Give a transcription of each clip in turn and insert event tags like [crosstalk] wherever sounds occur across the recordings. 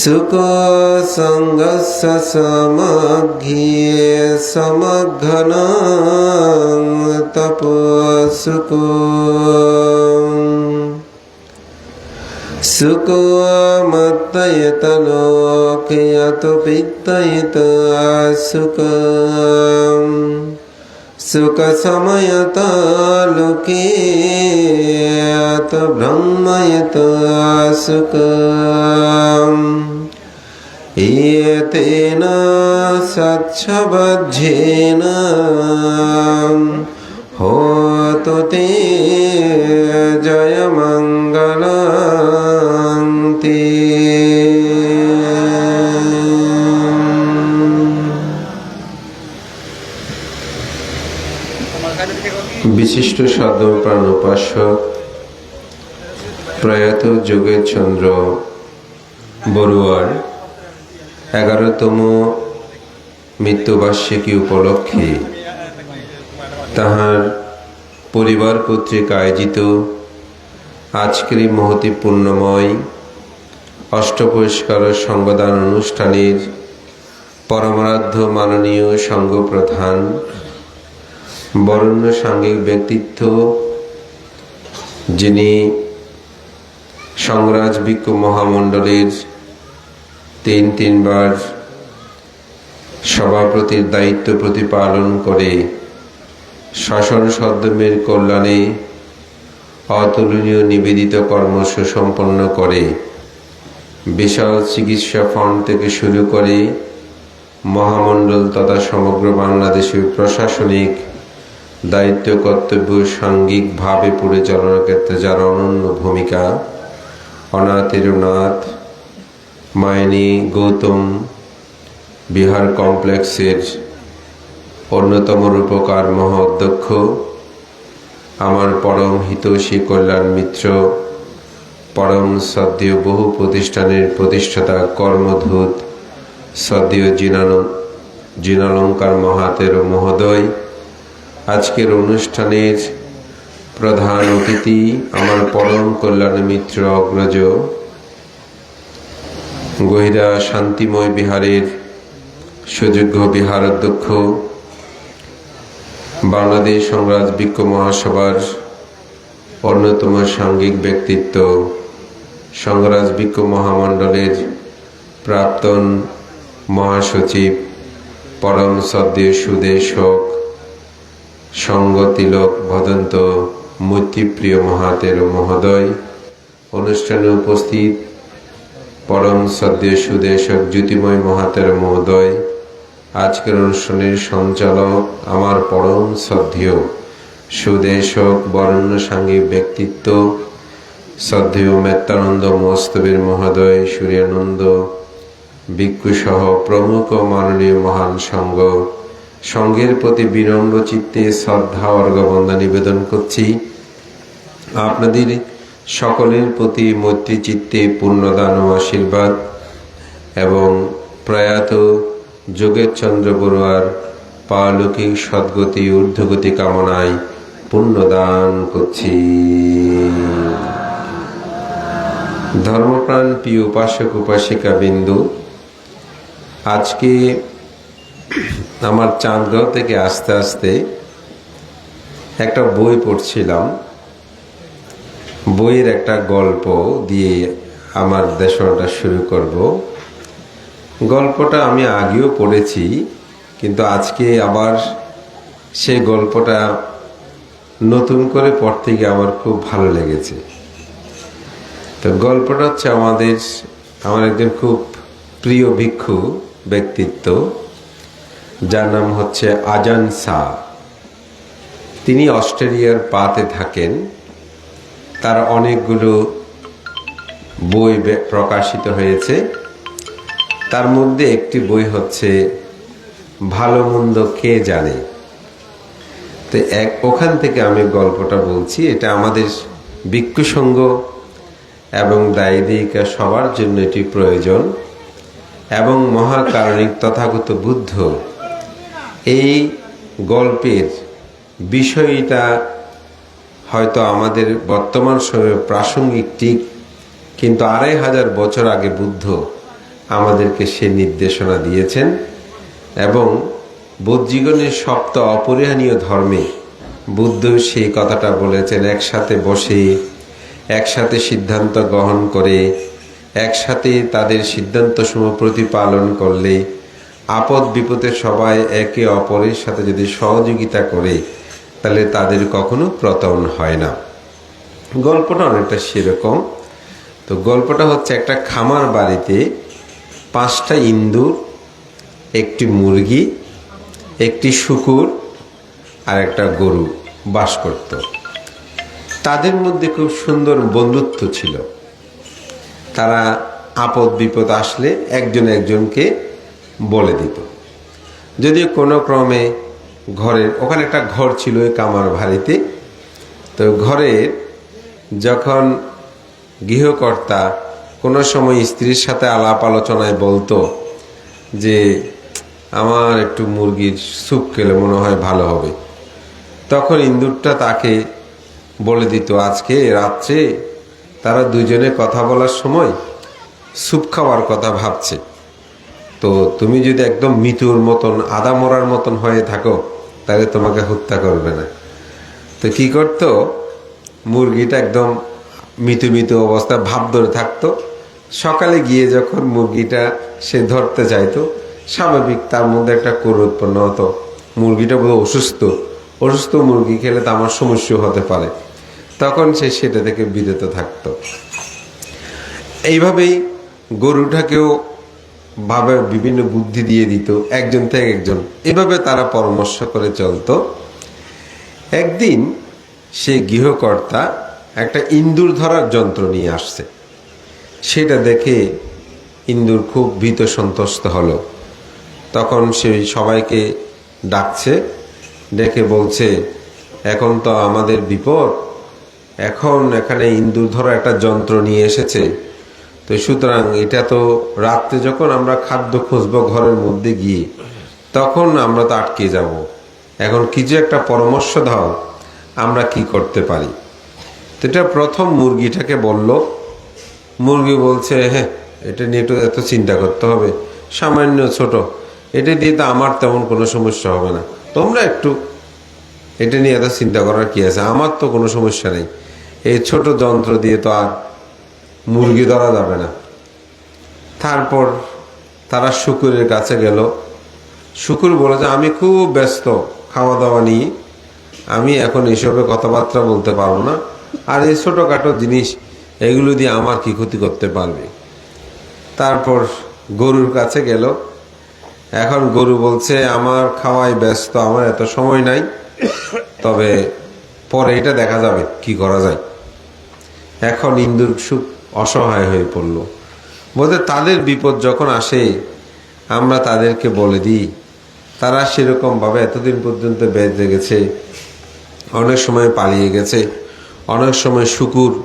सुखसङ्गस्य समघ्ये समघ्नं तपसुको सुखमत्तयत लोकयत पित्तयत सुखम् सुखसमयत लोकेयत ब्रह्मयत सुखम् एतेन सच्छबध्येन होतु ते जयमङ्गलन्ति বিশিষ্ট সাধপ্রাণ উপাসক প্রয়াত যোগের চন্দ্র বড়ুয়ার এগারোতম মৃত্যুবার্ষিকী উপলক্ষে তাহার পরিবার কর্তৃক আয়োজিত আজকের এই মহতি পূর্ণময় অষ্টপরিষ্কার সংবাদান অনুষ্ঠানের পরমারাধ্য মাননীয় সংঘ প্রধান বরণ্য সাংঘিক ব্যক্তিত্ব, যিনি সংরাজ বিক্ষ মহামণ্ডলের তিন তিনবার সভাপতির দায়িত্ব প্রতিপালন করে শাসন সদ্যমের কল্যাণে অতুলনীয় নিবেদিত কর্ম সুসম্পন্ন করে বিশাল চিকিৎসা ফান্ড থেকে শুরু করে মহামণ্ডল তথা সমগ্র বাংলাদেশের প্রশাসনিক দায়িত্ব, কর্তব্য সাঙ্গিকভাবে পরিচালনার ক্ষেত্রে যার অনন্য ভূমিকা অনাথের নাথ মাইনি গৌতম বিহার কমপ্লেক্সের অন্যতম রূপকার মহ অধ্যক্ষ আমার পরম হিতৈষী কল্যাণ মিত্র, পরম সদ্য বহু প্রতিষ্ঠানের প্রতিষ্ঠাতা কর্মধূত সদ্য জিনালঙ্কার মহাতের মহোদয়। আজকের অনুষ্ঠানের প্রধান অতিথি আমার পরম কল্যাণ মিত্র অগ্রজ। গহিরা শান্তিময় বিহারের সুযোগ্য বিহার অধ্যক্ষ, বাংলাদেশ সংরাজ বিক্ষ মহাসভার অন্যতম সাংঘিক ব্যক্তিত্ব সংরাজ বিক্ষ মহামণ্ডলের প্রাক্তন মহাসচিব, পরম সদ্য সুদেশক, সঙ্গতিলক ভদন্ত, মৈত্রীপ্রিয় মহাতের মহোদয়। অনুষ্ঠানে উপস্থিত পরম সদ্য সুদেশক জ্যোতিময় মহাতের মহোদয়, আজকের অনুষ্ঠানের সঞ্চালক আমার পরম শ্রদ্ধেয় সুদেশক বরণ্য সাঙ্গিক ব্যক্তিত্ব শ্রদ্ধেয় মেত্তানন্দ মস্তবীর মহোদয় সূর্যানন্দ, ভিক্ষুসহ প্রমুখ মাননীয় মহান সংঘ সঙ্গের প্রতি বিনম্র চিত্তে শ্রদ্ধা অর্ঘবন্দা নিবেদন করছি। আপনাদের সকলের প্রতি মৈত্রী চিত্তে পূর্ণদান ও আশীর্বাদ এবং প্রয়াত যোগের চন্দ্র বড়ুয়ার পালৌকিক সদ্গতি ঊর্ধ্বগতি কামনায় পুণ্যদান করছি। ধর্মপ্রাণ প্রিয় উপাসক উপাসিকা বিন্দু, আজকে আমার চাঁদগাঁও থেকে আস্তে আস্তে একটা বই পড়ছিলাম। বইয়ের একটা গল্প দিয়ে আমার দেশনটা শুরু করব। গল্পটা আমি আগেও পড়েছি, কিন্তু আজকে আবার সেই গল্পটা নতুন করে পড়তে গিয়ে আমার খুব ভালো লেগেছে। তো গল্পটা হচ্ছে আমাদের, আমার একজন খুব প্রিয় ভিক্ষু ব্যক্তিত্ব, যার নাম হচ্ছে আজান শাহ। তিনি অস্ট্রেলিয়ার পাতে থাকেন। তার অনেকগুলো বই প্রকাশিত হয়েছে। তার মধ্যে একটি বই হচ্ছে, ভালো মন্দ কে জানে? তো এক ওখান থেকে আমি গল্পটা বলছি। এটা আমাদের ভিক্ষু সঙ্গ এবং দায়িদিকা সবার জন্য এটি প্রয়োজন এবং মহাকারণিক তথাগত বুদ্ধ। এই গল্পের বিষয়টা হয়তো আমাদের বর্তমান সময়ে প্রাসঙ্গিক ঠিক, কিন্তু আড়াই হাজার বছর আগে বুদ্ধ আমাদেরকে সে নির্দেশনা দিয়েছেন এবং বুদ্ধজীবনের সপ্ত অপরিহানীয় ধর্মে বুদ্ধ সেই কথাটা বলেছেন, একসাথে বসে, একসাথে সিদ্ধান্ত গ্রহণ করে, একসাথে তাদের সিদ্ধান্ত সিদ্ধান্তসমূহ প্রতিপালন করলে আপদ বিপদে সবাই একে অপরের সাথে যদি সহযোগিতা করে তাহলে তাদের কখনো প্রতন হয় না। গল্পটা অনেকটা সেরকম। তো গল্পটা হচ্ছে একটা খামার বাড়িতে পাঁচটা ইন্দুর একটি মুরগি, একটি শুকুর আর একটা গরু বাস করত। তাদের মধ্যে খুব সুন্দর বন্ধুত্ব ছিল। তারা আপদ বিপদ আসলে একজন একজনকে বলে দিত। যদিও কোনো ক্রমে ঘরের ওখানে একটা ঘর ছিল ওই কামার ভারিতে তো ঘরের যখন গৃহকর্তা কোনো সময় স্ত্রীর সাথে আলাপ আলোচনায় বলতো যে, আমার একটু মুরগির স্যুপ খেলে মনে হয় ভালো হবে। তখন ইন্দুরটা তাকে বলে দিত, আজকে রাত্রে তারা দুজনে কথা বলার সময় স্যুপ খাওয়ার কথা ভাবছে। তো তুমি যদি একদম মৃত্যুর মতন, আদা মরার মতন হয়ে থাকো তাহলে তোমাকে হত্যা করবে না। তো কি করতো? মুরগিটা একদম মৃত্যু মৃত্যু অবস্থায় ভাব ধরে থাকতো। সকালে গিয়ে যখন মুরগিটা সে ধরতে চাইতো, স্বাভাবিক তার মধ্যে একটা কোর উৎপন্ন হতো। মুরগিটা বোধ অসুস্থ। অসুস্থ মুরগি খেলে তো আমার সমস্যা হতে পারে। তখন সে সেটা থেকে বিরত থাকতো। এইভাবেই গরুটাকেও ভাবে বিভিন্ন বুদ্ধি দিয়ে দিত, একজন থেকে একজন। এভাবে তারা পরামর্শ করে চলতো। একদিন সে গৃহকর্তা একটা ইন্দুর ধরার যন্ত্র নিয়ে আসছে। সেটা দেখে ইন্দুর খুব ভীত সন্তুষ্ট হলো। তখন সে সবাইকে ডাকছে, ডেকে বলছে, এখন তো আমাদের বিপদ। এখন এখানে ইন্দুর ধরা একটা যন্ত্র নিয়ে এসেছে। তো সুতরাং এটা তো রাত্রে যখন আমরা খাদ্য খুঁজবো ঘরের মধ্যে গিয়ে, তখন আমরা তো আটকে যাব। এখন কিছু একটা পরামর্শ দাও, আমরা কি করতে পারি। তো এটা প্রথম মুরগিটাকে বলল। মুরগি বলছে হ্যাঁ এটা নিয়ে একটু এত চিন্তা করতে হবে, সামান্য ছোট। এটা দিয়ে তো আমার তেমন কোনো সমস্যা হবে না। তোমরা একটু এটা নিয়ে এত চিন্তা করার কি আছে? আমার তো কোনো সমস্যা নেই। এই ছোট যন্ত্র দিয়ে তো আর মুরগি ধরা যাবে না। তারপর তারা শুকুরের কাছে গেল। শুকুর বলে যে, আমি খুব ব্যস্ত খাওয়া দাওয়া নিয়ে। আমি এখন এসবে কথাবার্তা বলতে পারব না। আর এই ছোটোখাটো জিনিস, এগুলো দিয়ে আমার কি ক্ষতি করতে পারবে? তারপর গরুর কাছে গেল। এখন গরু বলছে, আমার খাওয়াই ব্যস্ত, আমার এত সময় নাই। তবে পরে এটা দেখা যাবে, কি করা যায়? এখন ইন্দুর সুখ অসহায় হয়ে পড়ল। বলতে তাদের বিপদ যখন আসে, আমরা তাদেরকে বলে দিই, তারা সেরকমভাবে এতদিন পর্যন্ত বেঁচে গেছে, অনেক সময় পালিয়ে গেছে, অনেক সময় শুকুর,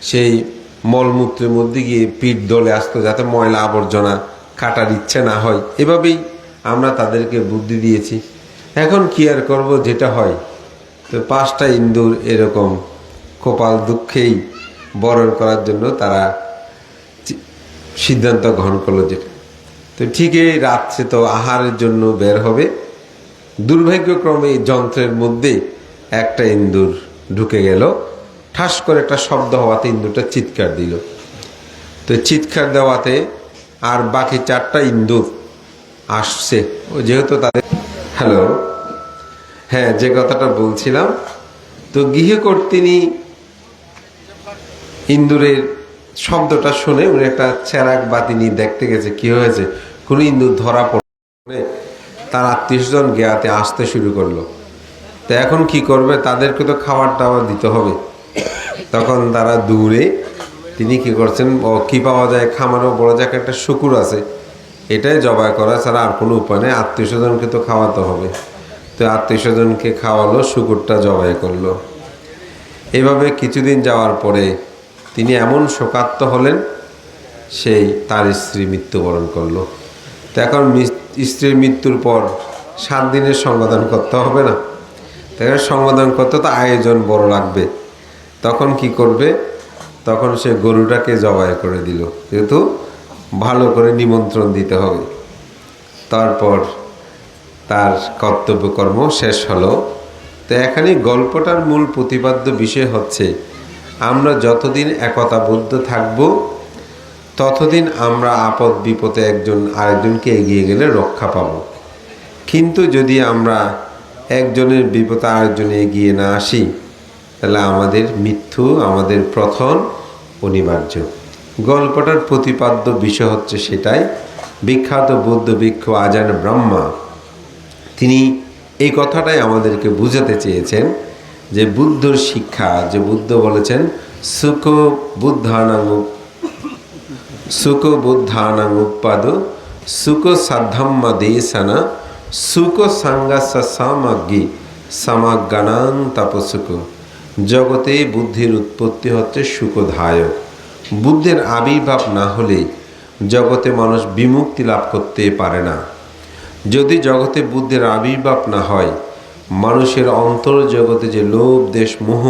সেই মলমূত্রের মধ্যে গিয়ে পিঠ দলে আসতো যাতে ময়লা আবর্জনা কাটার ইচ্ছে না হয়। এভাবেই আমরা তাদেরকে বুদ্ধি দিয়েছি। এখন কি আর করব, যেটা হয়? তো পাঁচটা ইন্দুর এরকম, কপাল দুঃখেই বরণ করার জন্য তারা সিদ্ধান্ত গ্রহণ করল যেটা তো ঠিকই রাত্রে তো আহারের জন্য বের হবে। দুর্ভাগ্যক্রমে যন্ত্রের মধ্যে একটা ইন্দুর ঢুকে গেল। ঠাস করে একটা শব্দ হওয়াতে ইন্দুরটা চিৎকার দিল। তো চিৎকার দেওয়াতে আর বাকি চারটা ইন্দুর আসছে। ও যেহেতু তাদের হ্যালো হ্যাঁ যে কথাটা বলছিলাম। তো গৃহকর্তিনী ইন্দুরের শব্দটা শুনে উনি একটা চেরাক বাতি নিয়ে দেখতে গেছে, কি হয়েছে? কোন ইন্দুর ধরা পড়ে তার আত্মীয় স্বজন জ্ঞাতে আসতে শুরু করল। তো এখন কি করবে? তাদেরকে তো খাবার টাবার দিতে হবে। তখন তারা দূরে তিনি কি করছেন? ও কি পাওয়া যায়? খামারও বড় যাক, একটা শুকুর আছে। এটাই জবাই করা ছাড়া আর কোনো উপায় নেই। আত্মীয় স্বজনকে তো খাওয়াতে হবে। তো আত্মীয় স্বজনকে খাওয়ালো, শুকুরটা জবাই করল। এভাবে কিছুদিন যাওয়ার পরে তিনি এমন শোকাত্ম হলেন, সেই তার স্ত্রী মৃত্যুবরণ করল। তো এখন স্ত্রীর মৃত্যুর পর সাত দিনের সংবাদন করতে হবে না। তাই সংবাদন করতে তো আয়োজন বড় লাগবে। তখন কি করবে? তখন সে গরুটাকে জবাই করে দিল, যেহেতু ভালো করে নিমন্ত্রণ দিতে হবে। তারপর তার কর্তব্যকর্ম শেষ হলো। তো এখানে গল্পটার মূল প্রতিপাদ্য বিষয় হচ্ছে আমরা যতদিন একতাবদ্ধ থাকব, ততদিন আমরা আপদ বিপদে একজন আরেকজনকে এগিয়ে গেলে রক্ষা পাব। কিন্তু যদি আমরা একজনের বিপদে আরেকজনে এগিয়ে না আসি, তাহলে আমাদের মৃত্যু, আমাদের প্রথম অনিবার্য। গল্পটার প্রতিপাদ্য বিষয় হচ্ছে সেটাই। বিখ্যাত বৌদ্ধ ভিক্ষু আজান ব্রহ্মা, তিনি এই কথাটাই আমাদেরকে বুঝাতে চেয়েছেন। যে বুদ্ধর শিক্ষা, যে বুদ্ধ বলেছেন সুখ বুদ্ধানাং সুখ বুদ্ধানাং উৎপাদ সুখ সাধ্যম্মা দেশানা সুখ সাঙ্গাস সামাগ্গি সামাজ্ঞানাং তাপসুখ জগতে বুদ্ধির উৎপত্তি হচ্ছে সুখদায়ক বুদ্ধের আবির্ভাব না হলে জগতে মানুষ বিমুক্তি লাভ করতে পারে না। যদি জগতে বুদ্ধের আবির্ভাব না হয় মানুষের অন্তর জগতে যে লোভ, দেশ, মোহ,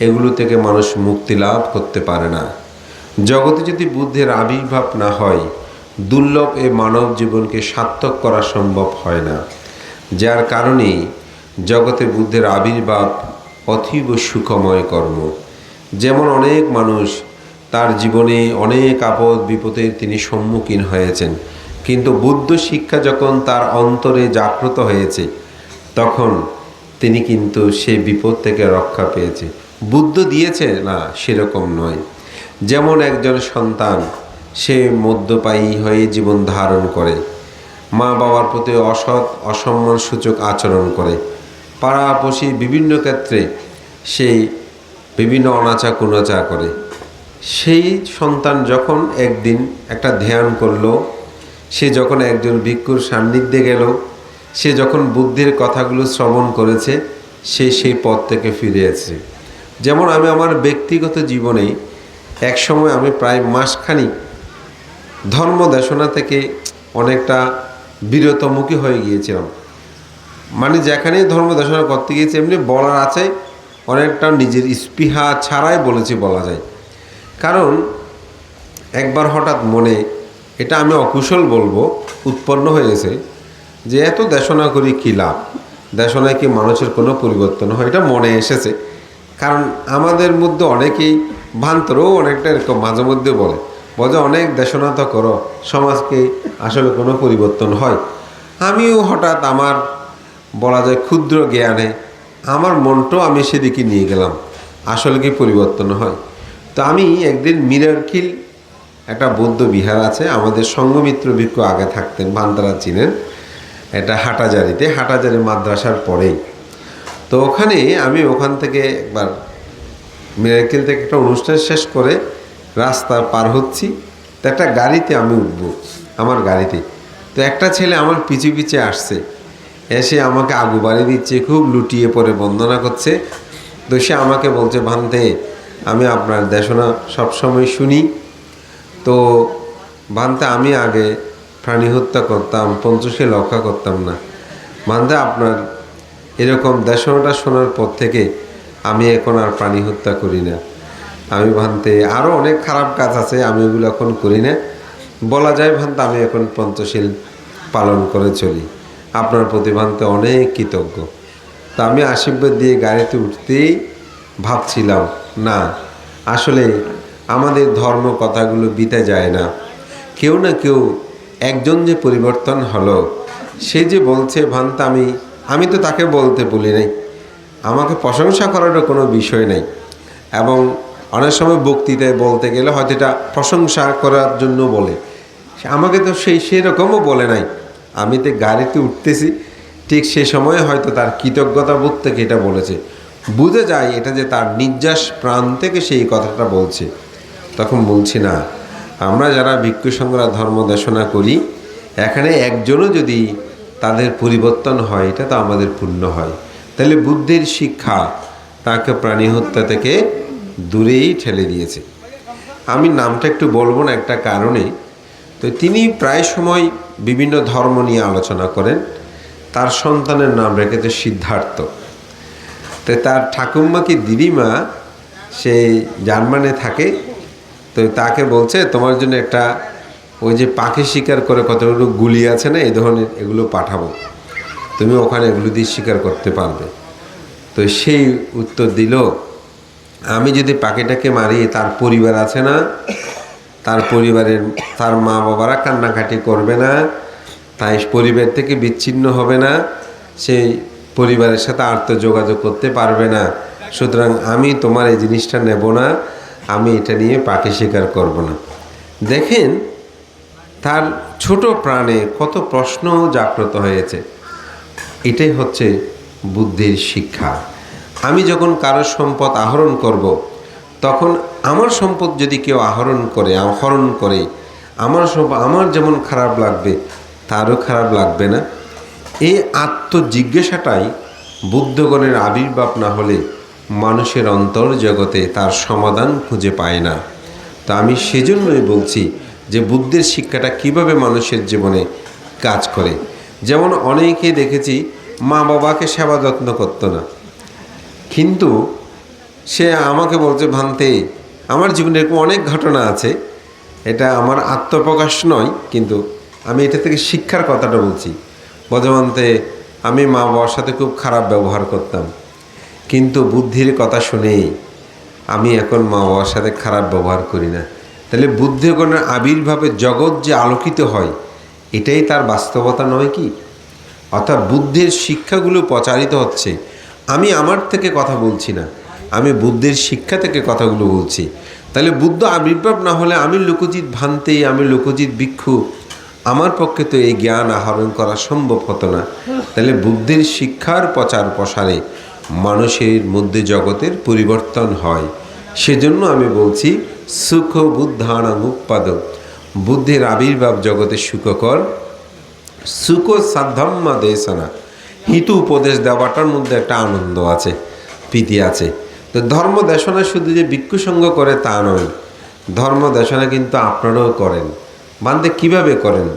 এগুলো থেকে মানুষ মুক্তি লাভ করতে পারে না। জগতে যদি বুদ্ধের আবির্ভাব না হয়, দুর্লভ এ মানব জীবনকে সার্থক করা সম্ভব হয় না। যার কারণে জগতে বুদ্ধের আবির্ভাব অতীব সুখময় কর্ম। যেমন অনেক মানুষ তার জীবনে অনেক আপদ বিপদের তিনি সম্মুখীন হয়েছেন, কিন্তু বুদ্ধ শিক্ষা যখন তার অন্তরে জাগ্রত হয়েছে তখন তিনি কিন্তু সেই বিপদ থেকে রক্ষা পেয়েছে। বুদ্ধ দিয়েছে, না, সেরকম নয়। যেমন একজন সন্তান, সে মদ্যপায়ী হয়ে জীবন ধারণ করে। মা বাবার প্রতি অসৎ, অসম্মান সূচক আচরণ করে। পাড়াপড়শি বিভিন্ন ক্ষেত্রে সেই বিভিন্ন অনাচা কুনাচা করে। সেই সন্তান যখন একদিন একটা ধ্যান করল, সে যখন একজন ভিক্ষুর সান্নিধ্যে গেল সে যখন বুদ্ধির কথাগুলো শ্রবণ করেছে, সে সেই পথ থেকে ফিরে এসেছে যেমন আমি আমার ব্যক্তিগত জীবনে এক সময় আমি প্রায় মাসখানিক ধর্ম দেশনা থেকে অনেকটা বিরতমুখী হয়ে গিয়েছিলাম। মানে যেখানেই ধর্ম দেশনা করতে গিয়েছি, এমনি বলার আছে, অনেকটা নিজের স্পৃহা ছাড়াই বলেছি বলা যায়। কারণ একবার হঠাৎ মনে, এটা আমি অকুশল বলব, উৎপন্ন হয়েছে যে এত দেশনা করি কী লাভ? দেশনায় কি মানুষের কোনো পরিবর্তন হয়? এটা মনে এসেছে। কারণ আমাদের মধ্যে অনেকেই ভান্তরও অনেকটা এরকম মাঝে মধ্যে বলে বলে অনেক দেশনা তো করো, সমাজকে আসলে কোনো পরিবর্তন হয়? আমিও হঠাৎ আমার বলা যায় ক্ষুদ্র জ্ঞানে আমার মনটাও আমি সেদিকে নিয়ে গেলাম, আসলে কি পরিবর্তন হয়? তো আমি একদিন মিরারকিল একটা বৌদ্ধ বিহার আছে, আমাদের সঙ্গমিত্র ভিক্ষু আগে থাকতেন ভান্তারা চিনেন এটা হাটাজারিতে, হাটাজারি মাদ্রাসার পরেই। তো ওখানে আমি ওখান থেকে একবার মিরারকিল থেকে একটা অনুষ্ঠান শেষ করে রাস্তা পার হচ্ছি। তো একটা গাড়িতে আমি উঠবো, আমার গাড়িতে। তো একটা ছেলে আমার পিছু পিছে আসছে, এসে আমাকে আগু বাড়ি দিচ্ছে, খুব লুটিয়ে পড়ে বন্দনা করছে। তো সে আমাকে বলছে, ভান্তে, আমি আপনার দেশনা সবসময় শুনি। তো ভান্তে, আমি আগে প্রাণী হত্যা করতাম পঞ্চশীল রক্ষা করতাম না। ভান্তে আপনার এরকম দেশনাটা শোনার পর থেকে আমি এখন আর প্রাণী হত্যা করি না। আমি ভান্তে আরও অনেক খারাপ কাজ আছে, আমি ওগুলো এখন করি না। বলা যায় ভান্তে আমি এখন পঞ্চশীল পালন করে চলি। আপনার প্রতি ভান্তে অনেক কৃতজ্ঞ। তা আমি আশীর্বাদ দিয়ে গাড়িতে উঠতেই ভাবছিলাম, না, আসলে আমাদের ধর্ম কথাগুলো বিতে যায় না। কেউ না কেউ একজন যে পরিবর্তন হলো, সে যে বলছে, ভান্তা, আমি আমি তো তাকে বলতে বলি নাই। আমাকে প্রশংসা করারও কোনো বিষয় নেই। এবং অনেক সময় বক্তৃতায় বলতে গেলে হয়তো এটা প্রশংসা করার জন্য বলে। আমাকে তো সেই, সেরকমও বলে নাই। আমি তো গাড়িতে উঠতেছি, ঠিক সে সময়ে হয়তো তার কৃতজ্ঞতা বোধ থেকে এটা বলেছে। বুঝে যায় এটা যে তার নির্যাস প্রাণ থেকে সেই কথাটা বলছে। তখন বলছি, না আমরা যারা ভিক্ষু সংগ্রহ ধর্ম দেশনা করি, এখানে একজনও যদি তাদের পরিবর্তন হয়, এটা তো আমাদের পূর্ণ হয়। তাহলে বুদ্ধির শিক্ষা তাকে প্রাণী হত্যা থেকে দূরেই ঠেলে দিয়েছে। আমি নামটা একটু বলব না, একটা কারণে। তো তিনি প্রায় সময় বিভিন্ন ধর্ম নিয়ে আলোচনা করেন। তার সন্তানের নাম রেখেছে সিদ্ধার্থ। তো তার ঠাকুম্মা কি দিদিমা, সে জার্মানে থাকে। তো তাকে বলছে, তোমার জন্য একটা ওই যে পাখি শিকার করে কতগুলো গুলি আছে না, এই ধরনের এগুলো পাঠাবো। তুমি ওখানে এগুলো দিয়ে শিকার করতে পারবে। তো সেই উত্তর দিল, আমি যদি পাখিটাকে মারি, তার পরিবার আছে না, তার পরিবারের, তার মা বাবারা কান্নাকাটি করবে না, তাই পরিবার থেকে বিচ্ছিন্ন হবে না, সেই পরিবারের সাথে আর্থ যোগাযোগ করতে পারবে না। সুতরাং আমি তোমার এই জিনিসটা নেব না আমি এটা নিয়ে পাখি শিকার করব না। দেখেন, তার ছোট প্রাণে কত প্রশ্ন জাগ্রত হয়েছে। এটাই হচ্ছে বুদ্ধির শিক্ষা। আমি যখন কারোর সম্পদ আহরণ করব। তখন আমার সম্পদ যদি কেউ আহরণ করে আহরণ করে, আমার সব, আমার যেমন খারাপ লাগবে, তারও খারাপ লাগবে না। এই আত্মজিজ্ঞাসাটাই বুদ্ধগণের আবির্ভাব না হলে মানুষের অন্তর জগতে তার সমাধান খুঁজে পায় না। তা আমি সেজন্যই বলছি যে বুদ্ধের শিক্ষাটা কীভাবে মানুষের জীবনে কাজ করে। যেমন অনেকে দেখেছি মা বাবাকে সেবা যত্ন করতো না। কিন্তু সে আমাকে বলছে, ভান্তে, আমার জীবনে এরকম অনেক ঘটনা আছে। এটা আমার আত্মপ্রকাশ নয়, কিন্তু আমি এটা থেকে শিক্ষার কথাটা বলছি। বজমান্তে আমি মা বাবার সাথে খুব খারাপ ব্যবহার করতাম। কিন্তু বুদ্ধির কথা শুনেই আমি এখন মা বাবার সাথে খারাপ ব্যবহার করি না। তাহলে বুদ্ধিগণের আবির্ভাবে জগৎ যে আলোকিত হয়, এটাই তার বাস্তবতা নয় কি? অর্থাৎ বুদ্ধির শিক্ষাগুলো প্রচারিত হচ্ছে। আমি আমার থেকে কথা বলছি না, আমি বুদ্ধের শিক্ষা থেকে কথাগুলো বলছি। তাহলে বুদ্ধ আবির্ভাব না হলে আমি লোকজিৎ ভান্তে, আমি লোকজিৎ ভিক্ষু, আমার পক্ষে তো এই জ্ঞান আহরণ করা সম্ভব হতো না। তাহলে বুদ্ধের শিক্ষার প্রচার প্রসারে মানুষের মধ্যে জগতের পরিবর্তন হয়। সেজন্য আমি বলছি, সুখ বুদ্ধানাং উৎপাদক। বুদ্ধির আবির্ভাব জগতে সুখকর। সুখ সাধ্যম্মা দেশনা। হিতু উপদেশ দেওয়াটার মধ্যে একটা আনন্দ আছে, প্রীতি আছে। তো ধর্ম দেশনা শুধু যে ভিক্ষু সঙ্গ করে তা নয়, ধর্ম দেশনা কিন্তু আপনারাও করেন। বান্ধে কীভাবে করেন?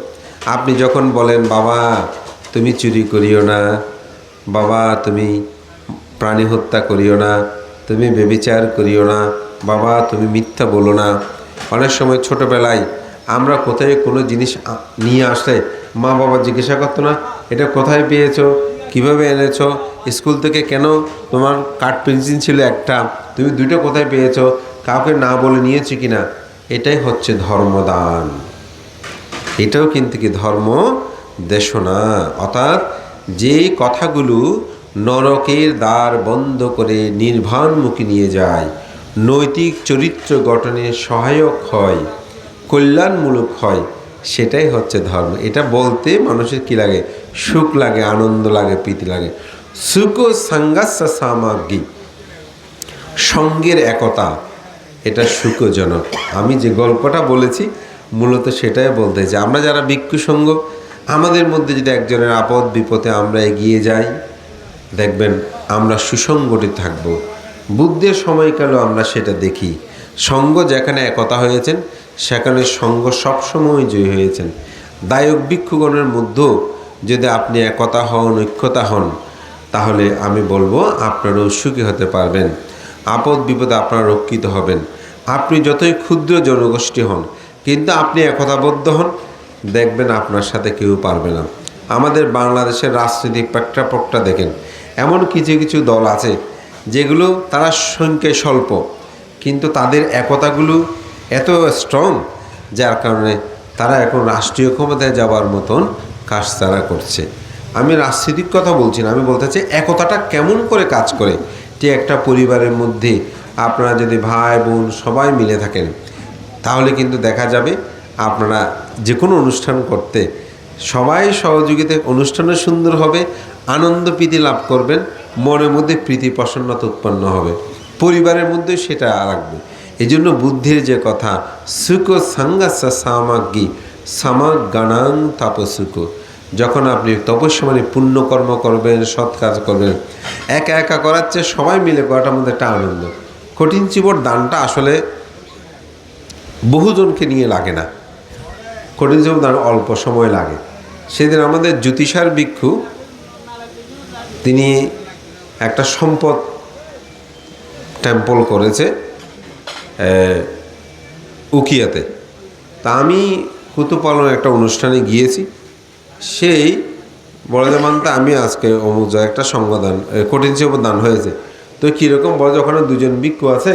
আপনি যখন বলেন, বাবা, তুমি চুরি করিও না। বাবা, তুমি প্রাণী হত্যা করিও না, তুমি বেবিচার করিও না, বাবা তুমি মিথ্যা বলো না। অনেক সময় ছোটোবেলায় আমরা কোথায় কোনো জিনিস নিয়ে আসলে মা বাবা জিজ্ঞাসা করতো না, এটা কোথায় পেয়েছ? কীভাবে এনেছো? স্কুল থেকে কেন তোমার কাঠ পেন্সিল ছিল একটা? তুমি দুটো কোথায় পেয়েছ? কাউকে না বলে নিয়েছো কিনা? এটাই হচ্ছে ধর্মদান। এটাও কিন্তু কি ধর্ম দেশনা? অর্থাৎ যে কথাগুলো নরকের দ্বার বন্ধ করে নির্বাণমুখী নিয়ে যায়। নৈতিক চরিত্র গঠনে সহায়ক হয়, কল্যাণমূলক হয়, সেটাই হচ্ছে ধর্ম। এটা বলতে মানুষের কি লাগে? সুখ লাগে, আনন্দ লাগে, প্রীতি লাগে। সুখ সাঙ্গাস্য সামাগ্রী, সঙ্গের একতা, এটা সুখজনক। আমি যে গল্পটা বলেছি, মূলত সেটাই বলতে যে আমরা যারা ভিক্ষু সঙ্গ আমাদের মধ্যে যদি একজনের আপদ বিপদে আমরা এগিয়ে যাই দেখবেন আমরা সুসংগঠিত থাকব। বুদ্ধের সময়কালেও আমরা সেটা দেখি। সঙ্গ যেখানে একতা হয়েছেন, সেখানে সঙ্গ সবসময় জয়ী হয়েছেন। দায়ক ভিক্ষুগণের মধ্যেও যদি আপনি একতা হন, ঐক্যতা হন, তাহলে আমি বলব আপনারাও সুখী হতে পারবেন। আপদ বিপদে আপনারা রক্ষিত হবেন। আপনি যতই ক্ষুদ্র জনগোষ্ঠী হন, কিন্তু আপনি একতাবদ্ধ হন, দেখবেন আপনার সাথে কেউ পারবে না। আমাদের বাংলাদেশের রাজনৈতিক প্রেক্ষাপটটা দেখেন। এমন কিছু কিছু দল আছে যেগুলো তারা সংখ্যায় স্বল্প, কিন্তু তাদের একতাগুলো এত স্ট্রং যার কারণে তারা এখন রাষ্ট্রীয় ক্ষমতায় যাওয়ার মতন কাজ তারা করছে। আমি রাজনীতিক কথা বলছি না, আমি বলতে চাই একতাটা কেমন করে কাজ করে যে একটা পরিবারের মধ্যে আপনারা যদি ভাই, বোন সবাই মিলে থাকেন, তাহলে কিন্তু দেখা যাবে আপনারা যে কোনো অনুষ্ঠান করতে সবাই সহযোগিতায় অনুষ্ঠানও সুন্দর হবে আনন্দ প্রীতি লাভ করবেন, মনের মধ্যে প্রীতি প্রসন্নতা উৎপন্ন হবে। পরিবারের মধ্যে সেটা রাখবে। এই জন্য বুদ্ধির যে কথা, সুখ সাঙ্গাস সামাগ্রী, সামাগানাং তাপসুখ যখন আপনি তপস্যা মানে পুণ্যকর্ম করবেন, সৎ কাজ করবেন, একা একা করার চেয়ে সবাই মিলে করাটার মধ্যে একটা আনন্দ। কঠিন চিবর দানটা আসলে বহুজনকে নিয়ে লাগে না। কঠিন চিবর দান অল্প সময় লাগে। সেদিন আমাদের জ্যোতিষার ভিক্ষু তিনি একটা সম্পদ টেম্পল করেছে উকিয়াতে। তা আমি কুতুপালন একটা অনুষ্ঠানে গিয়েছি। সেই বড়জামানতে আমি আজকে অমুক জায়গায় একটা সংবাদান কঠিন সেবর দান হয়েছে। তো কীরকম বড় ওখানে দুজন ভিক্ষু আছে,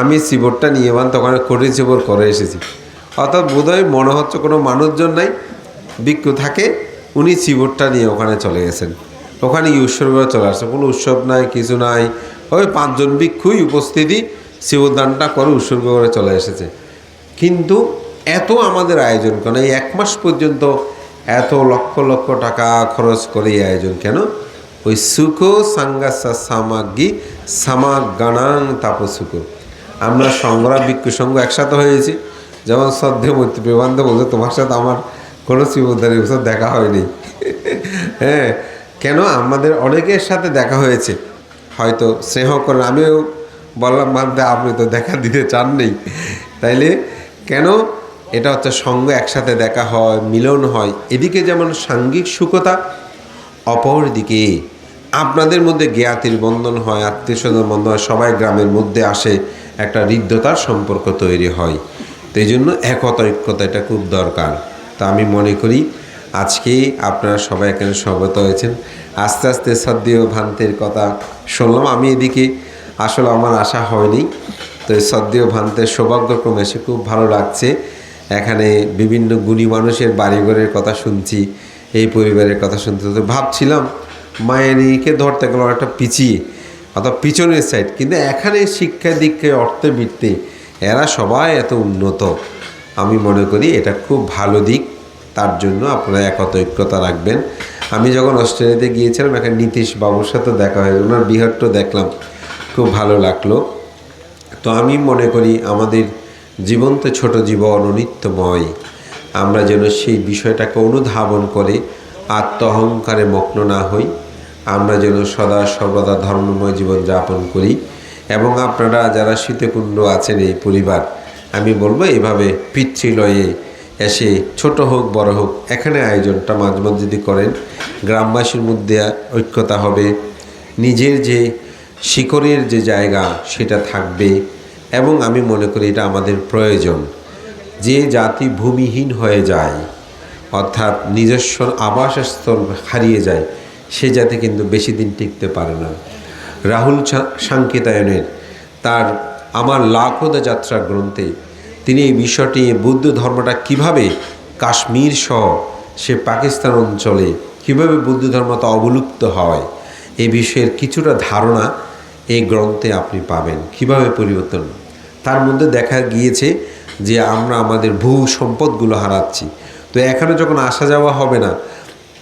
আমি সিবরটা নিয়ে বান তখন কঠিন সেবর করে এসেছি। অর্থাৎ বোধহয় মনে হচ্ছে কোনো মানুষজন নাই, ভিক্ষু থাকে, উনি সিবরটা নিয়ে ওখানে চলে গেছেন। ওখানে গিয়ে উৎসর্গ চলে আসছে। কোনো উৎসব নাই, কিছু নাই। ওই পাঁচজন ভিক্ষুই উপস্থিতি শিবদানটা করে উৎসর্গ করে চলে এসেছে। কিন্তু এত আমাদের আয়োজন কেন? এই এক মাস পর্যন্ত এত লক্ষ লক্ষ টাকা খরচ করে এই আয়োজন কেন? ওই সুখো সাঙ্গাসা সামাগি সামাগ গানাং তাপসুকো আমরা সংগ্রাম বিক্ষু সংঘ একসাথে হয়েছি। যেমন শ্রদ্ধে মৈত্রী বিবান্ধ বলছে, তোমার সাথে আমার কোনো শিবদানের দেখা হয়নি। [laughs] হ্যাঁ কেন আমাদের অনেকের সাথে দেখা হয়েছে? হয়তো স্নেহ করেন, আমিও বললাম মানতে আপনি তো দেখা দিতে চান নেই তাইলে কেন? এটা হচ্ছে সঙ্গ, একসাথে দেখা হয়, মিলন হয়। এদিকে যেমন সাঙ্গিক সুখতা, অপরদিকে আপনাদের মধ্যে জ্ঞাতির বন্ধন হয়, আত্মীয় স্বজন বন্ধন হয়, সবাই গ্রামের মধ্যে আসে, একটা হৃদ্যতার সম্পর্ক তৈরি হয়। তো এই জন্য একতা, ঐক্যতা, এটা খুব দরকার। তা আমি মনে করি আজকে আপনারা সবাই এখানে স্বাগত হয়েছেন। আস্তে আস্তে সদ্য ভান্তের কথা শুনলাম। আমি এদিকে আসলে আমার আশা হয়নি। তো এই সদ্য ভান্তের সৌভাগ্যক্রমে এসে খুব ভালো লাগছে। এখানে বিভিন্ন গুণী মানুষের বাড়িঘরের কথা শুনছি, এই পরিবারের কথা শুনতে তো ভাবছিলাম মায়েরিকে ধরতে গেলে একটা পিছিয়ে অর্থাৎ পিছনের সাইড কিন্তু এখানে শিক্ষা দীক্ষায় অর্থে বৃত্তে এরা সবাই এত উন্নত। আমি মনে করি এটা খুব ভালো দিক। তার জন্য আপনারা একত ঐক্যতা রাখবেন। আমি যখন অস্ট্রেলিয়াতে গিয়েছিলাম, এখানে নীতিশ বাবুর সাথে দেখা হয়েছে ওনার বিহারটা দেখলাম, খুব ভালো লাগল। তো আমি মনে করি আমাদের জীবন তো ছোটো জীবন অনিত্যময়। আমরা যেন সেই বিষয়টাকে অনুধাবন করে আত্ম অহংকারে মগ্ন না হই। আমরা যেন সদা সর্বদা ধর্মময় জীবন যাপন করি। এবং আপনারা যারা শীতকুণ্ড আছেন এই পরিবার, আমি বলব এভাবে পিতৃলয়ে এসে ছোট হোক, বড় হোক, এখানে আয়োজনটা মাঝে মাঝে যদি করেন। গ্রামবাসীর মধ্যে ঐক্যতা হবে। নিজের যে শিকড়ের যে জায়গা, সেটা থাকবে এবং আমি মনে করি এটা আমাদের প্রয়োজন। যে জাতি ভূমিহীন হয়ে যায়, অর্থাৎ নিজস্ব আবাসস্থল হারিয়ে যায়, সে জাতি কিন্তু বেশি দিন টিকতে পারে না। রাহুল সাংকেতায়নের তার আমার লাখোদা যাত্রা গ্রন্থে তিনি এই বিষয়টি বৌদ্ধ ধর্মটা কীভাবে কাশ্মীর সহ সে পাকিস্তান অঞ্চলে কীভাবে বৌদ্ধ ধর্মটা অবলুপ্ত হয়, এই বিষয়ের কিছুটা ধারণা এই গ্রন্থে আপনি পাবেন। কীভাবে পরিবর্তন? তার মধ্যে দেখা গিয়েছে যে আমরা আমাদের ভূ সম্পদগুলো হারাচ্ছি। তো এখানে যখন আসা যাওয়া হবে না,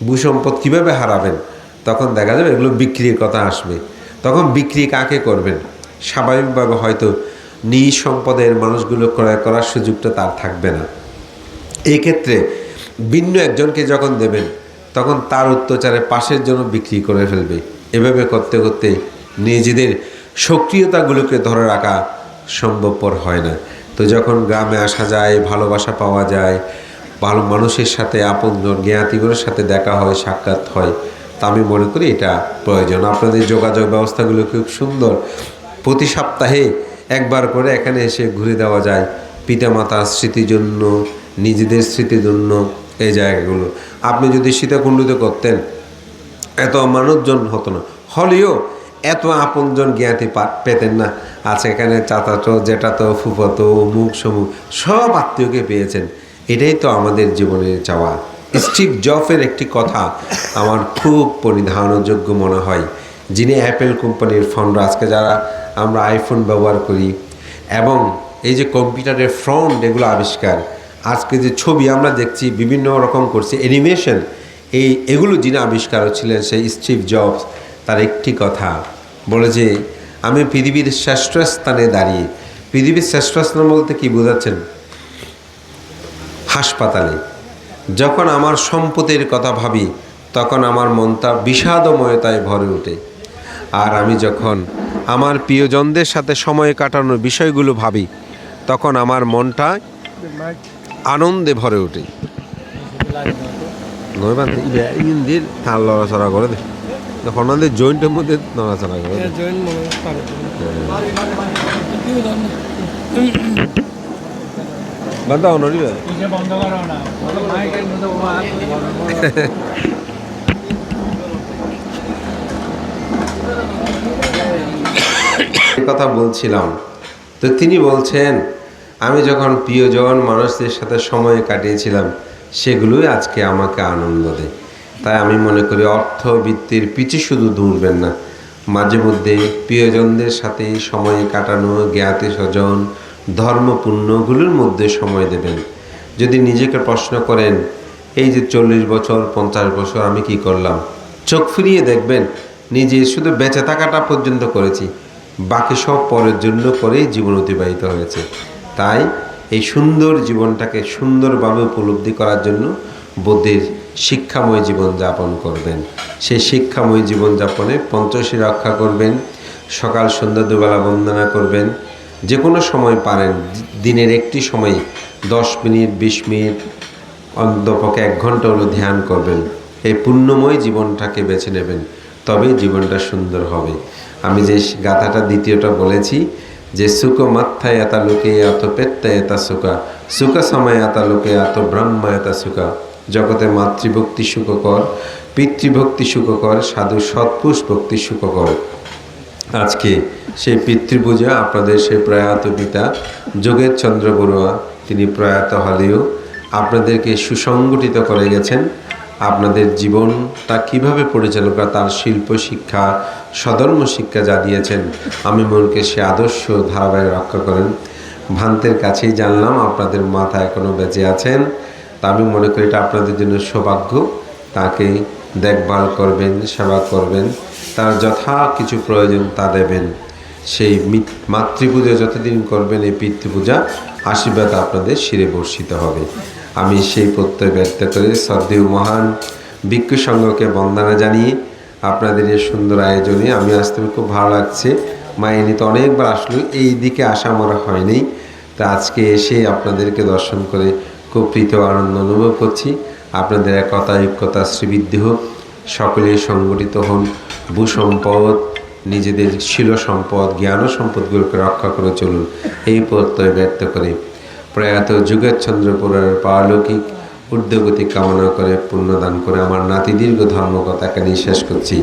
ভূ সম্পদ কীভাবে হারাবেন? তখন দেখা যাবে এগুলো বিক্রির কথা আসবে। তখন বিক্রি কাকে করবেন? স্বাভাবিকভাবে হয়তো নিজ সম্পদের মানুষগুলো ক্রয় করার সুযোগটা তার থাকবে না। এই ক্ষেত্রে ভিন্ন একজনকে যখন দেবেন, তখন তার অত্যাচারে পাশের জন্য বিক্রি করে ফেলবে। এভাবে করতে করতে নিজেদের সক্রিয়তাগুলোকে ধরে রাখা সম্ভবপর হয় না। তো যখন গ্রামে আসা যায়, ভালোবাসা পাওয়া যায়, ভালো মানুষের সাথে আপনজন জ্ঞাতিগুলোর সাথে দেখা হয়, সাক্ষাৎ হয়, তা আমি মনে করি এটা প্রয়োজন। আপনাদের যোগাযোগ ব্যবস্থাগুলো খুব সুন্দর। প্রতি সপ্তাহে একবার করে এখানে এসে ঘুরে দেওয়া যায়। পিতামাতার স্মৃতির জন্য, নিজেদের স্মৃতির জন্য এই জায়গাগুলো। আপনি যদি সীতাকুণ্ডুতে করতেন, এত মানুষজন হতো না। হলেও এত আপনজন জ্ঞাতি পেতেন না। আছে এখানে চাচাতো, জেঠাতো, ফুফাতো মুখ সমুখ সব আত্মীয়কে পেয়েছেন। এটাই তো আমাদের জীবনে চাওয়া। স্টিভ জফের একটি কথা আমার খুব পরিধানযোগ্য মনে হয়। যিনি অ্যাপেল কোম্পানির ফাউন্ডার, আজকে যারা আমরা আইফোন ব্যবহার করি। এবং এই যে কম্পিউটারের ফ্রন্ট এগুলো আবিষ্কার, আজকে যে ছবি আমরা দেখছি, বিভিন্ন রকম করছি অ্যানিমেশন এই এগুলো যিনি আবিষ্কার ছিলেন সেই স্টিভ জবস, তার একটি কথা। বলে যে, আমি পৃথিবীর শ্রেষ্ঠ স্থানে দাঁড়িয়ে, পৃথিবীর শ্রেষ্ঠ স্থান বলতে কি বোঝাচ্ছেন? হাসপাতালে। যখন আমার সম্পদের কথা ভাবি, তখন আমার মনটা বিষাদময়তায় ভরে ওঠে। আর আমি যখন আমার প্রিয়জনদের সাথে সময় কাটানোর বিষয়গুলো ভাবি তখন আমার মনটা আনন্দে ভরে ওঠে। তার লড়াচড়া করে দে। হর্নাদের জয়েন্টের মধ্যে নড়াচড়া করে দে। জয়েন মনে [laughs] পারে বন্ধ নড়িবে কিসে বন্ধ করো না মাইকের মধ্যে বাবা হাত তুলে বন্ধ করো। এই কথা বলছিলাম। তো তিনি বলছেন, আমি যখন প্রিয়জন মানুষদের সাথে সময় কাটিয়েছিলাম, সেগুলোই আজকে আমাকে আনন্দ দেয়। তাই আমি মনে করি অর্থ বৃত্তির পিছু শুধু দৌড়বেন না। মাঝে মধ্যে প্রিয়জনদের সাথে সময় কাটানো, জ্ঞাতি স্বজন, ধর্মপূর্ণগুলোর মধ্যে সময় দেবেন। যদি নিজেকে প্রশ্ন করেন, এই যে চল্লিশ বছর, পঞ্চাশ বছর আমি কি করলাম? চোখ ফিরিয়ে দেখবেন, নিজে শুধু বেঁচে থাকাটা পর্যন্ত করেছি। বাকি সব পরের জন্য করেই জীবন অতিবাহিত হয়েছে। তাই এই সুন্দর জীবনটাকে সুন্দরভাবে উপলব্ধি করার জন্য বুদ্ধির শিক্ষাময় জীবন যাপন করবেন। সেই শিক্ষাময় জীবন যাপনে পঞ্চশী রক্ষা করবেন, সকাল, সন্ধ্যা, দুবেলা বন্দনা করবেন। যে কোনো সময় পারেন, দিনের একটি সময় দশ মিনিট, বিশ মিনিট, অন্তপক্ষে এক ঘণ্টা হলো ধ্যান করবেন। এই পুণ্যময় জীবনটাকে বেছে নেবেন, তবেই জীবনটা সুন্দর হবে। আমি যে গাথাটা দ্বিতীয়টা বলেছি, যে সুখ মাত্থায় এত লোকে এত পেত্তায় এত সুখা সুখ সময় এত লোকে এত ব্রহ্মা এত সুখা জগতে মাতৃভক্তি সুখকর পিতৃভক্তি সুখকর সাধু সৎপুষ ভক্তি সুখকর আজকে সেই পিতৃপূজা আপনাদের সেই প্রয়াত পিতা যোগের চন্দ্র বড়ুয়া, তিনি প্রয়াত হলেও আপনাদেরকে সুসংগঠিত করে গেছেন। আপনাদের জীবনটা কীভাবে পরিচালনা করা তার শিল্প শিক্ষা, সধর্ম শিক্ষা যা দিয়েছেন, আমি মনকে সে আদর্শ ধারাবাহিক রক্ষা করেন। ভান্তের কাছেই জানলাম আপনাদের মাথা এখনও বেঁচে আছেন, তা আমি মনে করি এটা আপনাদের জন্য সৌভাগ্য। তাকে দেখভাল করবেন, সেবা করবেন, তার যথা কিছু প্রয়োজন তা দেবেন। সেই মাতৃপূজা যতদিন করবেন, এই পিতৃপূজা আশীর্বাদ আপনাদের শিরে বর্ষিত হবে। আমি সেই প্রত্যয় ব্যক্ত করে শ্রদ্ধেয় মহান ভিক্ষু সংঘকে বন্দনা জানিয়ে আপনাদের এই সুন্দর আয়োজনে আমি আসতে খুব ভালো লাগছে। মাইনি তো অনেকবার আসলো, এই দিকে আসা আমার হয়নি। তা আজকে এসে আপনাদেরকে দর্শন করে খুব প্রীত আনন্দ অনুভব করছি। আপনাদের একতা ঐক্যতা শ্রীবৃদ্ধি হোক। সকলে সংগঠিত হন। ভূসম্পদ, নিজেদের শিল সম্পদ, জ্ঞান সম্পদগুলোকে রক্ষা করে চলুন। এই প্রত্যয় ব্যক্ত করে প্রয়াত যুগের চন্দ্রপুরের পারলৌকিক ঊর্ধ্বগতি কামনা করে পুণ্যদান করে আমার নাতি দীর্ঘ ধর্মকথাকে নিঃশ্বাস করছি।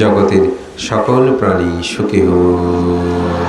জগতের সকল প্রাণী সুখী হোক